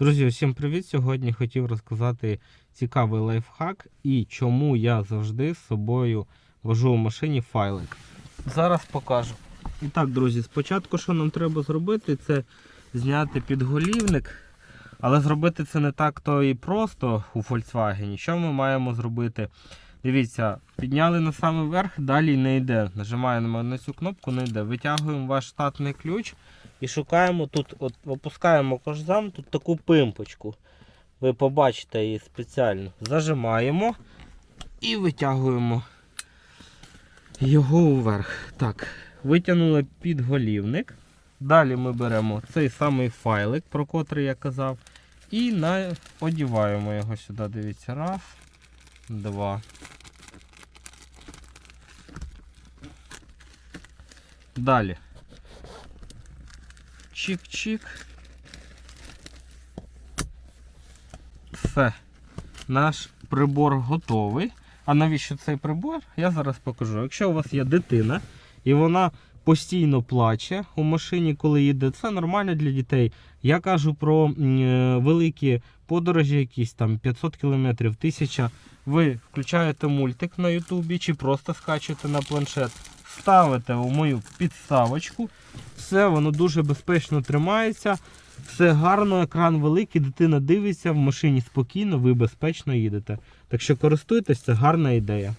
Друзі, усім привіт! Сьогодні хотів розказати цікавий лайфхак і чому я завжди з собою вожу в машині файлик. Зараз покажу. І так, друзі, спочатку, що нам треба зробити, це зняти підголівник. Але зробити це не так то і просто у Volkswagen. Що ми маємо зробити? Дивіться, підняли на самий верх, далі не йде. Нажимаємо на цю кнопку, не йде. Витягуємо ваш штатний ключ і шукаємо тут, от опускаємо кожзам, тут таку пимпочку. Ви побачите її спеціально. Зажимаємо і витягуємо його вверх. Так, витягнули підголівник. Далі ми беремо цей самий файлик, про котрий я казав, і на... одіваємо його сюди. Дивіться, раз, два. Далі. Чик-чик. Все. Наш прибор готовий. А навіщо цей прибор? Я зараз покажу. Якщо у вас є дитина і вона постійно плаче у машині, коли їде, це нормально для дітей. Я кажу про е, великі подорожі, якісь там 500 км, 1000. Ви включаєте мультик на Ютубі чи просто скачуєте на планшет, ставите у мою підставочку. Все, воно дуже безпечно тримається. Все гарно, екран великий, дитина дивиться в машині спокійно, ви безпечно їдете. Так що користуйтесь, це гарна ідея.